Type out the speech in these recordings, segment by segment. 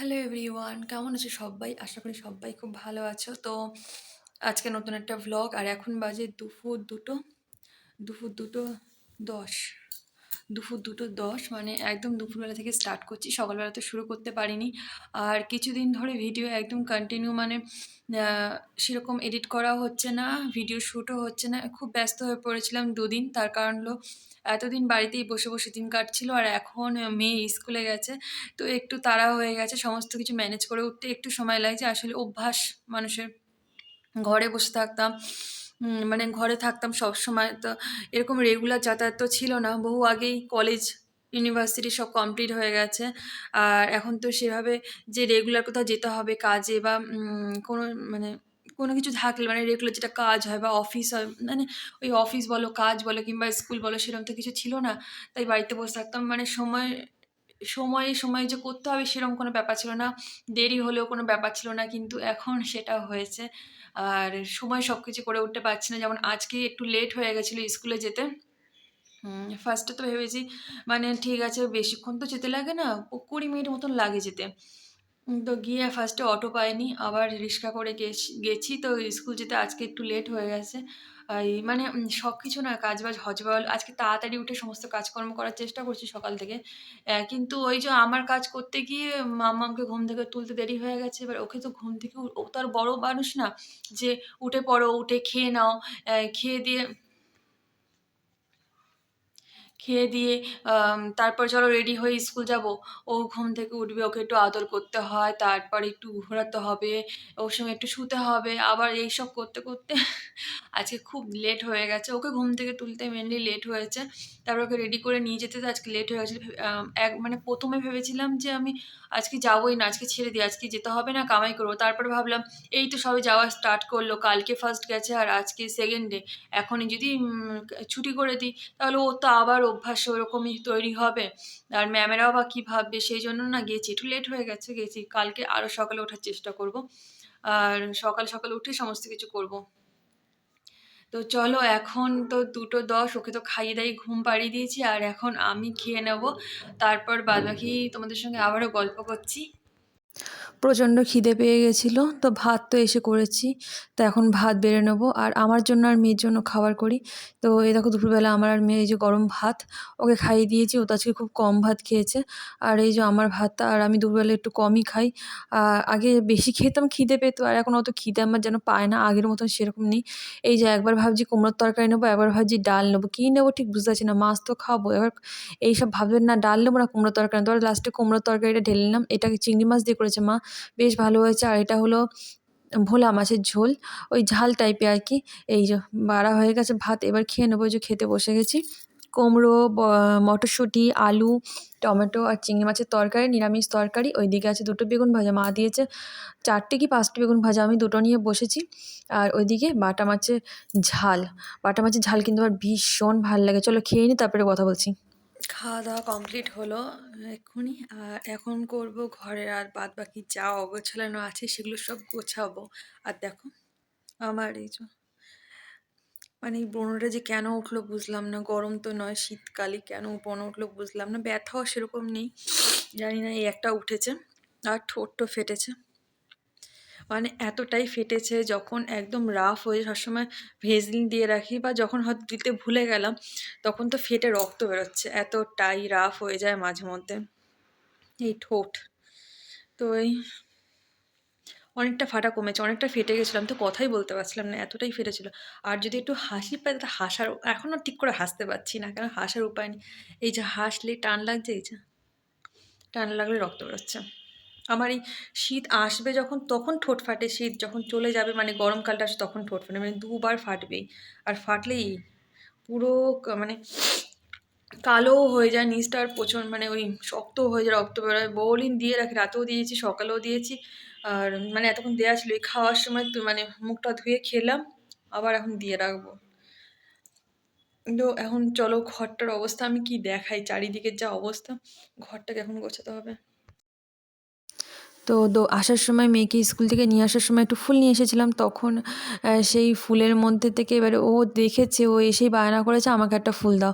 Hello everyone কেমন আছে সবাই? আশা করি সবাই খুব ভালো আছো। তো আজকে নতুন একটা ভ্লগ আর এখন বাজে দুপুর দুটো দুপুর দুটো দশ। দুপুর দুটো দশ মানে একদম দুপুরবেলা থেকে স্টার্ট করছি। সকালবেলা তো শুরু করতে পারিনি। আর কিছুদিন ধরে ভিডিও একদম কন্টিনিউ মানে সেরকম এডিট করা হচ্ছে না ভিডিও শ্যুটও হচ্ছে না। খুব ব্যস্ত হয়ে পড়েছিলাম দুদিন। তার কারণ হলো এতদিন বাড়িতেই বসে বসে দিন কাটছিল আর এখন মেয়ে স্কুলে গেছে, তো একটু তাড়া হয়ে গেছে। সমস্ত কিছু ম্যানেজ করে উঠতে একটু সময় লাগছে। আসলে অভ্যাস, মানুষের ঘরে বসে থাকতাম। মানে ঘরে থাকতাম সব সময় তো এরকম রেগুলার যাতায়াত তো ছিল না। বহু আগেই কলেজ ইউনিভার্সিটি সব কমপ্লিট হয়ে গেছে। আর এখন তো সেভাবে যে রেগুলার কোথাও যেতে হবে কাজে বা কোনো মানে কোনো কিছু থাকলে মানে রেগুলার যেটা কাজ হয় বা অফিস হয় মানে ওই অফিস বলো, কাজ বলো কিংবা স্কুল বলো, সেরকম তো কিছু ছিল না। তাই বাড়িতে বসে থাকতাম। মানে সময় সময়ে সময়ে যে করতে হবে সেরকম কোনো ব্যাপার ছিল না। দেরি হলেও কোনো ব্যাপার ছিল না কিন্তু এখন সেটা হয়েছে। আর সময় সব কিছু করে উঠতে পারছি না। যেমন আজকে একটু লেট হয়ে গেছিল স্কুলে যেতে। ফার্স্টে তো ভেবেছি মানে ঠিক আছে, বেশিক্ষণ তো যেতে লাগে না কুড়ি মিনিট মতন লাগে যেতে। তো গিয়ে ফার্স্টে অটো পাইনি, আবার রিক্সা করে গেছি তো স্কুল যেতে আজকে একটু লেট হয়ে গেছে। এই মানে সব কিছু না কাজ বাজ হজবল আজকে তাড়াতাড়ি উঠে সমস্ত কাজকর্ম করার চেষ্টা করছি সকাল থেকে। কিন্তু ওই যে আমার কাজ করতে গিয়ে মামকে ঘুম থেকে তুলতে দেরি হয়ে গেছে, এবার ওকে তো ঘুম থেকে ও তো আর বড় মানুষ না, যে উঠে পড়ো, উঠে খেয়ে নাও খেয়ে দিয়ে খেয়ে দিয়ে তারপর চলো রেডি হয়ে স্কুল যাব। ও ঘুম থেকে উঠবে, ওকে একটু আদর করতে হয়, তারপর একটু ঘোরাতে হবে, ওর সঙ্গে একটু শুতে হবে, আবার এইসব করতে করতে আজকে খুব লেট হয়ে গেছে। ওকে ঘুম থেকে তুলতে মেনলি লেট হয়েছে। তারপর ওকে রেডি করে নিয়ে যেতে আজকে লেট হয়ে গেছে এক মানে প্রথমে ভেবেছিলাম যে আমি আজকে যাবোই না, আজকে ছেড়ে দিই, আজকে যেতে হবে না, কামাই করব। তারপর ভাবলাম, এই তো সবে যাওয়া স্টার্ট করল, কালকে ফার্স্ট গেছে আর আজকে সেকেন্ড এখনই যদি ছুটি করে দিই, তাহলে ও তো আবার অভ্যাস ওরকমই তৈরি হবে। আর ম্যামেরাও বা কী ভাববে সেই জন্য না গেছি। একটু লেট হয়ে গেছে, গেছি। কালকে আরও সকালে ওঠার চেষ্টা করব। আর সকাল সকাল উঠে সমস্ত কিছু করব। তো চলো এখন তো দুটো দশ, ওকে তো খাইয়ে দাইয়ে ঘুম পাড়িয়ে দিয়েছি। আর এখন আমি খেয়ে নেব। তারপর বাদবাকি তোমাদের সঙ্গে আবারও গল্প করছি। প্রচণ্ড খিদে পেয়ে গেছিল। তো ভাত তো এসে করেছি। তো এখন ভাত বেড়ে নেব। আর আমার জন্য আর মেয়ের জন্য খাবার করি। তো এই দেখো দুপুরবেলা আমার আর মেয়ে এই যে গরম ভাত, ওকে খাইয়ে দিয়েছি। ও তো আজকে খুব কম ভাত খেয়েছে। আর এই যে আমার ভাতটা, আর আমি দুপুরবেলা একটু কমই খাই। আগে বেশি খেতাম, খিদে পেতো। আর এখন অত খিদে আমার যেন পায় না, আগের মতন সেরকম নেই। এই যে একবার ভাবছি কুমড়োর তরকারি নেব, একবার ভাবছি ডাল নেব। কী নেব ঠিক বুঝতে পারছি না। মাছ তো খাব। এবার এইসব ভাববেন না, ডাল নেব না, কুমড়োর তরকারি নেব। লাস্টে কুমড়োর তরকারিটা ঢেলে নিলাম। এটাকে চিংড়ি মাছ দিয়ে করেছে মা। বেশ ভালো হয়েছে। আর এটা হলো ভোলা মাছের ঝোল। ওই ঝাল টাইপের আর কি। এই যে বাড়া হয়ে গেছে ভাত, এবার খেয়ে নেব যে খেতে বসে গেছি। কুমড়ো মটরশুঁটি, আলু, টমেটো আর চিংড়ি মাছের তরকারি, নিরামিষ তরকারি। ওইদিকে আছে দুটো বেগুন ভাজা। মা দিয়েছে চারটে কি পাঁচটা বেগুন ভাজা। আমি দুটো নিয়ে বসেছি। আর ওইদিকে বাটা মাছের ঝাল। বাটা মাছের ঝাল কিন্তু আমার ভীষণ ভালো লাগে। চলো খেয়ে নিই তারপরে কথা বলছি। খাওয়া দাওয়া কমপ্লিট হলো, এক্ষুনি। আর এখন করব ঘরের আর বাদ বাকি যা অগোছালানো আছে সেগুলো সব গোছাবো। আর দেখো, আমার এই মানে এই যে কেন উঠল বুঝলাম না, গরম তো নয় শীতকালে কেন ব্রণ উঠল বুঝলাম না, ব্যথাও সেরকম নেই, জানি না এই একটা উঠেছে, আর ঠোঁটটো ফেটেছে। মানে এতটাই ফেটেছে যখন একদম রাফ হয়ে সবসময় ভেজলিন দিয়ে রাখি বা যখন হয়তো দিতে ভুলে গেলাম, তখন তো ফেটে রক্ত বেরোচ্ছে। এতটাই রাফ হয়ে যায় মাঝে মধ্যে। এই ঠোঁট। তো এই অনেকটা ফাটা কমেছে, অনেকটা ফেটে গেছিলাম, তো কথাই বলতে পারছিলাম না, এতটাই ফেটেছিল। আর যদি একটু হাসি পাই, তাহলে হাসার এখনও ঠিক করে হাসতে পারছি না, কেন হাসার উপায় নেই। এই যে হাসলে টান লাগছে, এই যে, টান লাগলে রক্ত বেরোচ্ছে। আমার এই শীত আসবে যখন, তখন ঠোঁট ফাটে। শীত যখন চলে যাবে মানে গরমকালটা আসে, তখন ঠোঁট ফাটে। মানে দুবার ফাটবেই। আর ফাটলেই পুরো মানে কালো হয়ে যায়, নিচটা আর প্রচণ্ড মানে ওই শক্ত হয়ে যায় রক্ত বেরোয়। বহুদিন দিয়ে রাখি, রাতেও দিয়েছি, সকালেও দিয়েছি। আর মানে এতক্ষণ দেওয়া ছিল ওই খাওয়ার সময় তো মানে মুখটা ধুয়ে খেলাম, আবার এখন দিয়ে রাখব। কিন্তু এখন চলো ঘরটার অবস্থা, আমি কি দেখাই, চারিদিকের যা অবস্থা, ঘরটাকে এখন গোছাতে হবে। তো আসার সময় মেয়েকে স্কুল থেকে নিয়ে আসার সময় একটু ফুল নিয়ে এসেছিলাম। তখন সেই ফুলের মধ্যে থেকে এবারে ও দেখেছে, ও এসেই বায়না করেছে, আমাকে একটা ফুল দাও।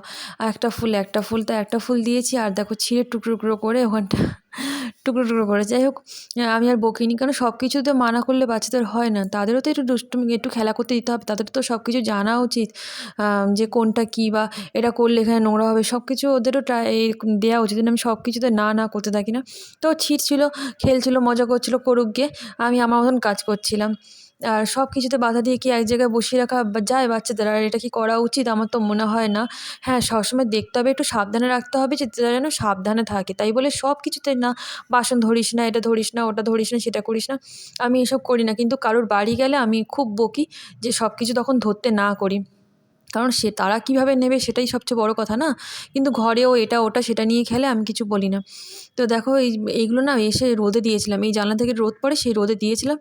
একটা ফুল একটা ফুল, তো একটা ফুল দিয়েছি। আর দেখো, ছিঁড়ে টুকরো টুকরো করে ওখানটা টুকরো টুকরো করে। যাই হোক, আমি আর বকিনি কারণ সব কিছু তো মানা করলে বাচ্চাদের হয় না। তাদেরও তো একটু দুষ্টুমি, একটু খেলা করতে দিতে হবে। তাদের তো সব কিছু জানা উচিত যে কোনটা কী বা এটা করলে এখানে নোংরা হবে। সব কিছু ওদেরও ট্রাই দেওয়া উচিত। আমি সব কিছুতে না না করতে থাকি না। তো ছিট ছিল খেলছিল, মজা করছিল, করুক গিয়ে। আমি আমার মতন কাজ করছিলাম। আর সব কিছুতে বাধা দিয়ে কি এক জায়গায় বসিয়ে রাখা যায় বাচ্চাদের? আর এটা কি করা উচিত? আমার তো মনে হয় না। হ্যাঁ সবসময় দেখতে হবে, একটু সাবধানে রাখতে হবে যে তারা যেন সাবধানে থাকে। তাই বলে সব কিছুতে না, বাসন ধরিস না, এটা ধরিস না, ওটা ধরিস না, সেটা করিস না, আমি এসব করি না। কিন্তু কারোর বাড়ি গেলে আমি খুব বকি যে সব কিছু তখন ধরতে না করি। কারণ সে, তারা কীভাবে নেবে সেটাই সবচেয়ে বড় কথা না? কিন্তু ঘরেও এটা, ওটা, সেটা নিয়ে খেলে আমি কিছু বলি না। তো দেখো, এই, এইগুলো না এসে রোদে দিয়েছিলাম। এই জানলা থেকে রোদ পড়ে, সেই রোদে দিয়েছিলাম।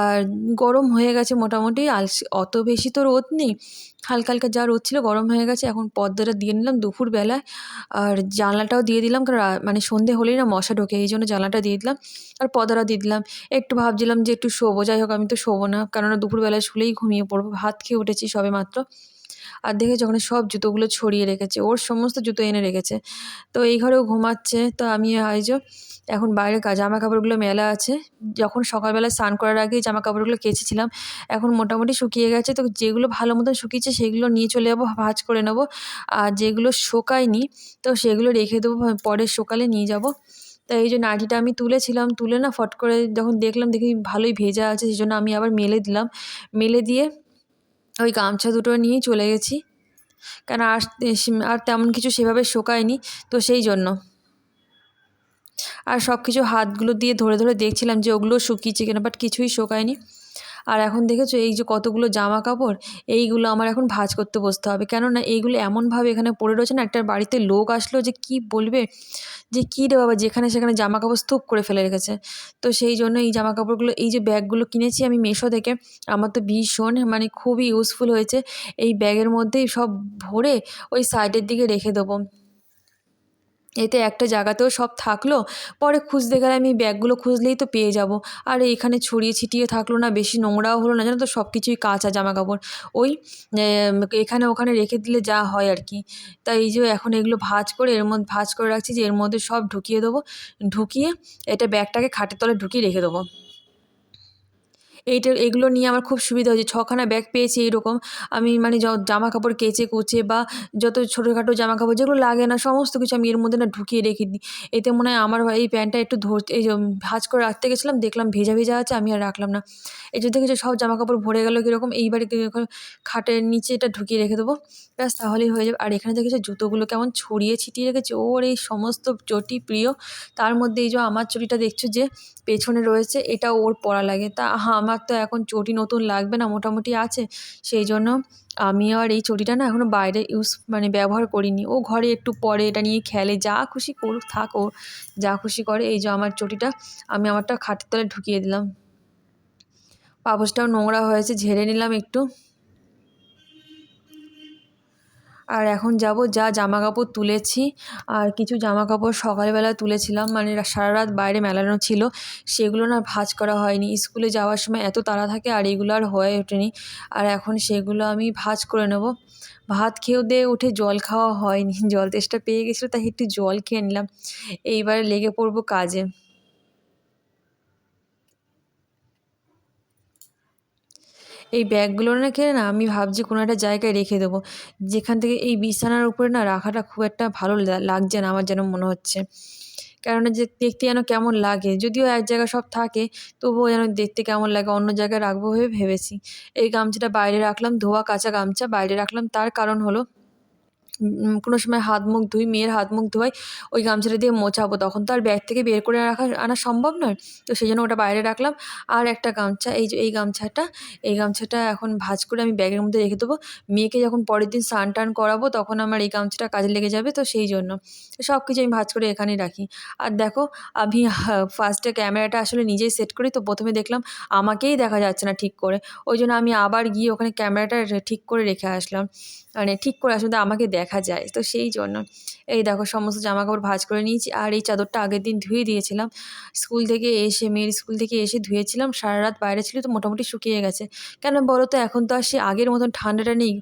আর গরম হয়ে গেছে মোটামুটি। আলস অত বেশি তো রোদ নেই। হালকা হালকা যা রোদ ছিল গরম হয়ে গেছে। এখন পর্দাটা দিয়ে নিলাম দুপুরবেলায়। আর জানলাটাও দিয়ে দিলাম, কারণ মানে সন্ধে হলেই না মশা ঢোকে, এই জন্য জানলাটা দিয়ে দিলাম। আর পর্দাটা দিয়ে দিলাম। একটু ভাবছিলাম যে একটু শোবো। যাই হোক, আমি তো শোবো না। কেননা দুপুরবেলায় শুলেই ঘুমিয়ে পড়ব। ভাত খেয়ে উঠেছি সবে মাত্র। আর দেখেছি ওখানে সব জুতোগুলো ছড়িয়ে রেখেছে, ওর সমস্ত জুতো এনে রেখেছে। তো এই ঘরেও ঘুমাচ্ছে, তো আমি এই যে এখন বাইরে জামা কাপড়গুলো মেলা আছে। যখন সকালবেলা স্নান করার আগে জামা কাপড়গুলো কেচেছিলাম, এখন মোটামুটি শুকিয়ে গেছে। তো যেগুলো ভালো মতন শুকিয়েছে সেগুলো নিয়ে চলে যাব, ভাঁজ করে নেব। আর যেগুলো শোকায়নি, তো সেগুলো রেখে দেবো পরের সকালে নিয়ে যাব। তো এই যে নাইটিটা আমি তুলেছিলাম, তুলে না ফট করে যখন দেখলাম দেখি ভালোই ভেজা আছে, সেই জন্য আমি আবার মেলে দিলাম। মেলে দিয়ে ওই গামছা দুটো নিয়েই চলে গেছি। কেন আর আর তেমন কিছু সেভাবে শোকায়নি তো সেই জন্য। আর সব কিছু হাতগুলো দিয়ে ধরে ধরে দেখছিলাম যে ওগুলো শুকিয়েছে কিনা বাট কিছুই শোকায়নি। আর এখন দেখেছ এই যে কতগুলো জামা কাপড়, এইগুলো আমার এখন ভাঁজ করতে বসতে হবে। কেননা এইগুলো এমনভাবে এখানে পড়ে রয়েছে না, একটা বাড়িতে লোক আসলো যে কি বলবে? যে কী রে বাবা, যেখানে সেখানে জামা কাপড় স্তূপ করে ফেলে রেখেছে। তো সেই জন্য এই জামা কাপড়গুলো, এই যে ব্যাগগুলো কিনেছি আমি মেশো থেকে, আমার তো ভীষণ মানে খুবই ইউজফুল হয়েছে। এই ব্যাগের মধ্যেই সব ভরে ওই সাইডের দিকে রেখে দেবো। এতে একটা জায়গাতেও সব থাকল, পরে খুঁজতে গেলে আমি ব্যাগগুলো খুঁজলেই তো পেয়ে যাব। আর এখানে ছড়িয়ে ছিটিয়ে থাকল না, বেশি নোংরাও হলো না, জানো তো সব কিছুই কাঁচা জামা কাপড় ওই এখানে ওখানে রেখে দিলে যা হয় আর কি। তাই এই যে এখন এগুলো ভাঁজ করে, এর মধ্যে ভাঁজ করে রাখছি যে এর মধ্যে সব ঢুকিয়ে দেবো। ঢুকিয়ে এটা ব্যাগটাকে খাটের তলে ঢুকিয়ে রেখে দেবো। এইটা এগুলো নিয়ে আমার খুব সুবিধা হয়েছে। ছখানা ব্যাগ পেয়েছি এইরকম। আমি মানে জামা কাপড় কেচে কুচে বা যত ছোটোখাটো জামা কাপড় যেগুলো লাগে না সমস্ত কিছু আমি এর মধ্যে না ঢুকিয়ে রেখে দিই। এতে মনে হয় আমার এই প্যান্টটা একটু ধর এই ভাঁজ করে রাখতে গেছিলাম দেখলাম ভেজা ভেজা আছে আমি আর রাখলাম না। এই যে দেখেছ সব জামা কাপড় ভরে গেলো কীরকম এইবারে খাটের নিচে এটা ঢুকিয়ে রেখে দেবো। ব্যাস তাহলেই হয়ে যাবে। আর এখানে দেখেছ জুতোগুলো কেমন ছড়িয়ে ছিটিয়ে রেখেছে। ওর এই সমস্ত চটি প্রিয়। তার মধ্যে এই যে আমার চটিটা দেখছ যে পেছনে রয়েছে এটা ওর পরা লাগে। তা হা, আমার তো এখন চটি নতুন লাগবে না, মোটামুটি আছে। সেই জন্য আমি আর এই চটিটা না এখনও বাইরে ইউজ মানে ব্যবহার করিনি। ও ঘরে একটু পরে এটা নিয়ে খেলে, যা খুশি করুক, থাক ও যা খুশি করে। এই যে আমার চটিটা, আমি আমারটা খাটের তলায় ঢুকিয়ে দিলাম। পাপোশটাও নোংরা হয়েছে, ঝেড়ে নিলাম একটু। আর এখন যাব যা জামা কাপড় তুলেছি। আর কিছু জামা কাপড় সকালবেলা তুলেছিলাম মানে সারা রাত বাইরে মেলানো ছিল, সেগুলো না ভাঁজ করা হয়নি। স্কুলে যাওয়ার সময় এত তাড়া থাকে আর এগুলো আর হয়ে ওঠেনি। আর এখন সেগুলো আমি ভাঁজ করে নেব। ভাত খেয়েও দিয়ে উঠে জল খাওয়া হয়নি। জল তেষ্টা পেয়ে গেছিল, তাই একটু জল খেয়ে নিলাম। এইবারে লেগে পড়ব কাজে। এই ব্যাগগুলো না খেলে না আমি ভাবছি কোনো একটা জায়গায় রেখে দেবো। যেখান থেকে এই বিছানার উপরে না রাখাটা খুব একটা ভালো লাগছে না আমার যেন মনে হচ্ছে। কেননা যে দেখতে যেন কেমন লাগে, যদিও এক জায়গায় সব থাকে, তবুও যেন দেখতে কেমন লাগে, অন্য জায়গায় রাখব ভেবে, ভেবেছি। এই গামছাটা বাইরে রাখলাম, ধোয়া কাঁচা গামছা বাইরে রাখলাম, তার কারণ হলো কোনো সময় হাত মুখ ধুই, মেয়ের হাত মুখ ধোয়াই, ওই গামছাটা দিয়ে মোছাবো। তখন তো আর ব্যাগ থেকে বের করে রাখা, আনা সম্ভব নয়। তো সেই জন্য ওটা বাইরে রাখলাম। আর একটা গামছা, এই যে, এই গামছাটা এই গামছাটা এখন ভাজ করে আমি ব্যাগের মধ্যে রেখে দেবো। মেয়েকে যখন পরের দিন স্নান টান করাবো, তখন আমার এই গামছাটা কাজে লেগে যাবে, তো সেই জন্য। সব কিছু আমি ভাঁজ করে এখানেই রাখি। আর দেখো, আমি ফার্স্টে ক্যামেরাটা আসলে নিজেই সেট করি, তো প্রথমে দেখলাম আমাকেই দেখা যাচ্ছে না ঠিক করে। ওই জন্য আমি আবার গিয়ে ওখানে ক্যামেরাটা ঠিক করে রেখে আসলাম। মানে ঠিক করে আসলে আমাকে দেখা যায়। তো সেই জন্য এই দেখো সমস্ত জামা কাপড় ভাঁজ করে নিয়েছি আর এই চাদরটা আগের দিন ধুয়ে দিয়েছিলাম। স্কুল থেকে এসে, মেয়ের স্কুল থেকে এসে ধুয়েছিলাম। সারা রাত বাইরে ছিল তো মোটামুটি শুকিয়ে গেছে। কেন বলো তো এখন তো আর সে আগের মতন ঠান্ডাটা নেই।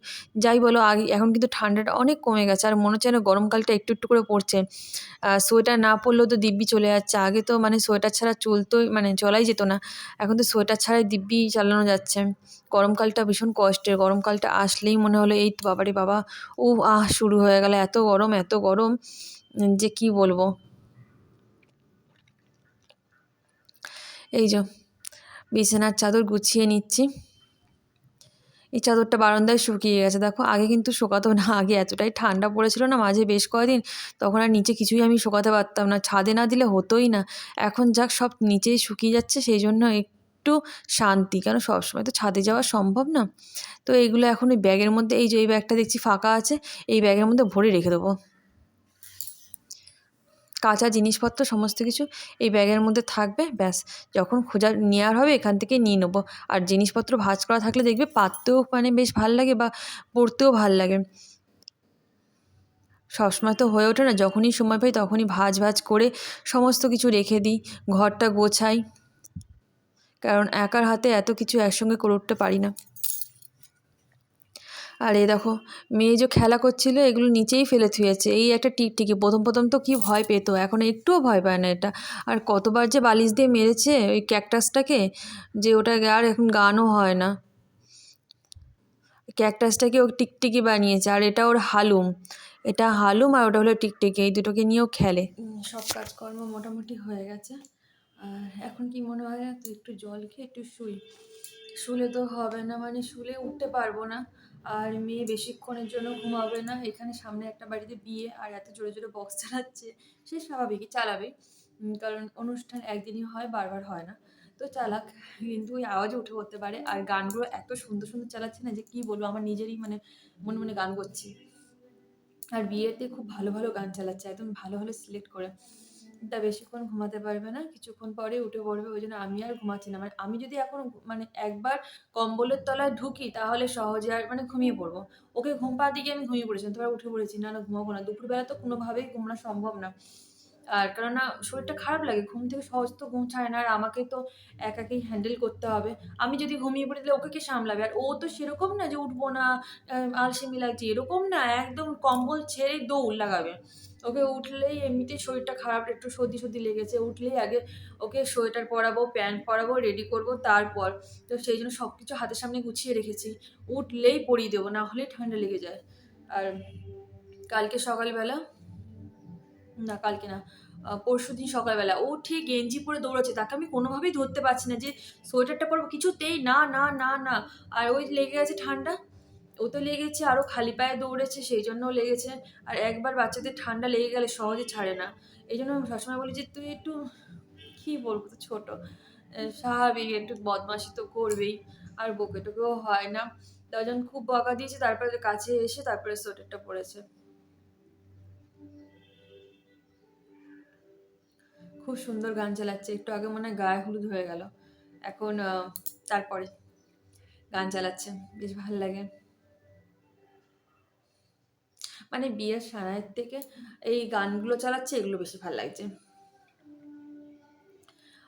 যাই বলো আগে, এখন কিন্তু ঠান্ডাটা অনেক কমে গেছে আর মনে হচ্ছে যেন গরমকালটা একটু একটু করে পড়ছে। সোয়েটার না পরলেও তো দিব্যি চলে যাচ্ছে। আগে তো মানে সোয়েটার ছাড়া চলতোই মানে চলাই যেত না। এখন তো সোয়েটার ছাড়াই দিব্যি চালানো যাচ্ছে। গরমকালটা ভীষণ কষ্টের। গরমকালটা আসলেই মনে হলো, এই তো বাবারে বাবা। ও আহ, শুরু হয়ে গেল এত গরম এত গরম। যে কি বলব? এই যে, বিছানার চাদর গুছিয়ে নিচ্ছি। এই চাদরটা বারান্দায় শুকিয়ে গেছে। দেখো, আগে কিন্তু শোকাতো না, আগে এতটাই ঠান্ডা পড়েছিল না, মাঝে বেশ কয়েকদিন। তখন আর নিচে কিছুই আমি শোকাতে পারতাম না, ছাদে না দিলে হতোই না। এখন যাক, সব নিচেই শুকিয়ে যাচ্ছে, সেই জন্য একটু শান্তি। কারণ সবসময় তো ছাদে যাওয়া সম্ভব না। তো এইগুলো এখন ওই ব্যাগের মধ্যে, এই যে এই ব্যাগটা দেখছি ফাঁকা আছে, এই ব্যাগের মধ্যে ভরে রেখে দেবো। কাঁচা জিনিসপত্র, সমস্ত কিছু এই ব্যাগের মধ্যে থাকবে, ব্যাস। যখন খোঁজার নেওয়ার হবে, এখান থেকে নিয়ে নেব। আর জিনিসপত্র ভাঁজ করা থাকলে দেখবে পাততেও মানে বেশ ভালো লাগে বা পড়তেও ভালো লাগে। সবসময় তো হয়ে ওঠে না। যখনই সময় পাই তখনই ভাজ ভাজ করে সমস্ত কিছু রেখে দিই। ঘরটা গোছাই। কারণ একার হাতে এত কিছু একসঙ্গে করে উঠতে পারি না। আর এই দেখো, মেয়ে যে খেলা করছিল, এগুলো নিচেই ফেলে থুয়েছে। এই একটা টিকটিকি প্রথম প্রথম তো কি ভয় পেত, এখন একটুও ভয় পায় না এটা। আর কতবার যে বালিশ দিয়ে মেরেছে ওই ক্যাকটাসটাকে, যে ওটা আর এখন গানও হয় না। ক্যাকটাসটাকে ও টিকটিকি বানিয়েছে, আর এটা ওর হালুম। এটা হালুম আর ওটা হলো টিকটিকি, এই দুটোকে নিয়েও খেলে। সব কাজকর্ম মোটামুটি হয়ে গেছে। আর এখন কি মনে হয় তো, একটু জল খেয়ে একটু শুই। শুলে তো হবে না মানে শুলে উঠতে পারব না। আর মেয়ে বেশিক্ষণের জন্য ঘুমাবে না। এখানে সামনে একটা বাড়িতে বিয়ে, আর এত জোরে জোরে বক্স চালাচ্ছে, সে স্বাভাবিকই চালাবে। কারণ অনুষ্ঠান একদিনই হয়, বারবার হয় না। তো চালাক কিন্তু ওই আওয়াজে উঠে পড়তে পারে। আর গানগুলো এত সুন্দর সুন্দর চালাচ্ছে না যে কী বলব, আমার নিজেরই মানে মনে মনে গান করছি। আর বিয়েতে খুব ভালো ভালো গান চালাচ্ছে, একদম ভালো ভালো সিলেক্ট করে। তা বেশিক্ষণ ঘুমাতে পারবে না, কিছুক্ষণ পরে উঠে পড়বে, ওই জন্য আমি আর ঘুমাচ্ছি না। মানে আমি যদি এখন মানে একবার কম্বলের তলায় ঢুকি, তাহলে সহজে আর মানে ঘুমিয়ে পড়ব। ওকে ঘুম পাড়াতে দিকে আমি ঘুমিয়ে পড়েছিলাম তারপর উঠে পড়েছি, না না, ঘুমাবো না। দুপুরবেলা তো কোনোভাবেই ঘুমানো সম্ভব না। আর কেননা শরীরটা খারাপ লাগে, ঘুম থেকে সহজ তো ঘুম ছাড়ে না, আর আমাকে তো একাকেই হ্যান্ডেল করতে হবে। আমি যদি ঘুমিয়ে পড়ি তাহলে ওকে কে সামলাবে? আর ও তো সেরকম না যে উঠবো না আলসেমি লাগছে, এরকম না, একদম কম্বল ছেড়ে দৌড় লাগাবে। ওকে উঠলেই এমনিতেই শরীরটা খারাপ, একটু সর্দি সর্দি লেগেছে, উঠলেই আগে ওকে সোয়েটার পরাবো, প্যান্ট পরাবো রেডি করব, তারপর তো সেই জন্য সব কিছু হাতের সামনে গুছিয়ে রেখেছি। উঠলেই পরিয়ে দেবো, না হলে ঠান্ডা লেগে যায়। আর কালকে সকালবেলা না, কালকে না পরশু দিন সকালবেলা। ও ঠিক গেঞ্জি পরে দৌড়াচ্ছে, তাকে আমি কোনোভাবেই ধরতে পারছি না যে সোয়েটারটা পরবো, কিছুতেই না না না না। আর ওই লেগে গেছে ঠান্ডা, ও তো লেগেছে আরও খালি পায়ে দৌড়েছে, সেই জন্যও লেগেছে। আর একবার বাচ্চাদের ঠান্ডা লেগে গেলে সহজে ছাড়ে না। এই জন্য আমি সবসময় বলি যে, তুই একটু, কী বলব তো ছোটো। স্বাভাবিক, একটু বদমাশি তো করবেই, আর বকে টকেও হয় না। জন্য খুব বকা দিয়েছে, তারপরে কাছে এসে তারপরে সোয়েটারটা পরেছে। খুব সুন্দর গান চালাচ্ছে। একটু আগে মনে হয় গায়ে হলুদ হয়ে গেল। এখন তারপরে গান চালাচ্ছে। বেশ ভালো লাগে। মানে বিয়ের সানায়ের থেকে এই গানগুলো চালাচ্ছে, এগুলো বেশি ভালো লাগছে।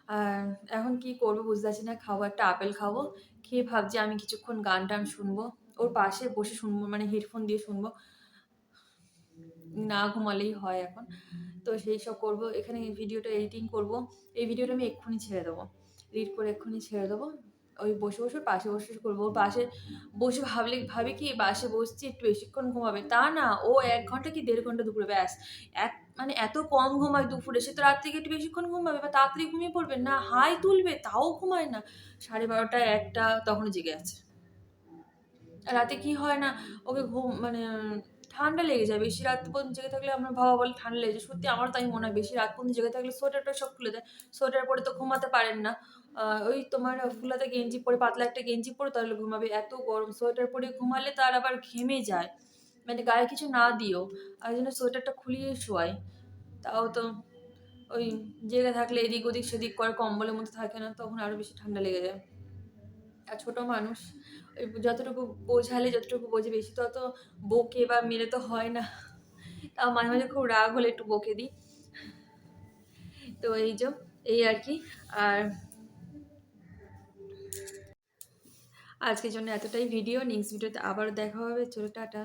আর এখন কি করব বুঝতে পারছি না। খাব একটা আপেল খাব, খেয়ে ভাবছি আমি কিছুক্ষণ গান টান শুনব। ওর পাশে বসে শুনব মানে হেডফোন দিয়ে শুনব। না ঘুমালেই হয় এখন। তো সেই সব করব। এখানে ভিডিওটা এডিটিং করব। এই ভিডিওটা আমি এক্ষুনি ছেড়ে দেবো। এডিট করে এক্ষুনি ছেড়ে দেবো। ওই বসে বসে পাশে বসে করব। পাশে বসে ভাবলে, ভাবি কি, পাশে বসছি, একটু বেশিক্ষণ ঘুমাবে। তা না, ও এক ঘণ্টা কি দেড় ঘণ্টা দুপুরে, ব্যাস। এক মানে এত কম ঘুমায় দুপুরে। সে তো রাত থেকে একটু বেশিক্ষণ ঘুমাবে, বা তাড়াতাড়ি ঘুমিয়ে পড়বে। না, হাই তুলবে, তাও ঘুমায় না। সাড়ে বারোটা, একটা তখন জেগে আছে। রাতে কি হয় না, ওকে ঘুম মানে ঠান্ডা লেগে যায়। বেশি রাত পর্যন্ত জেগে থাকলে আমার বাবা বলে ঠান্ডা লেগে যায়। সত্যি আমার তাই মনে হয়, বেশি রাত পর্যন্ত জেগে থাকলে সোয়েটারটা সব খুলে দেয়। সোয়েটার পরে তো ঘুমাতে পারেন না। ওই তোমার ফুলাতে গেঞ্জি পরে, পাতলা একটা গেঞ্জি পরে তাহলে ঘুমাবে। এত গরম, সোয়েটার পরে ঘুমালে তার আবার ঘেমে যায়। মানে গায়ে কিছু না দিও আর জন্য সোয়েটারটা খুলিয়ে শোয়াই তাও তো ওই জেগে থাকলে এদিক ওদিক সেদিক করে কম্বলের মধ্যে থাকে না, তখন আরও বেশি ঠান্ডা লেগে যায়। আর ছোটো মানুষ যতটুকু বোঝালে, যতটুকু বোঝে বেশি, তত বকে বা মেরে তো হয় না। তাও মাঝে মাঝে খুব রাগ হলে একটু বকে দিই। তো এই যে, এই আর কি, আর আজকের জন্য এতটাই। ভিডিও নেক্সট ভিডিওতে আবার দেখা হবে। চলো, টাটা।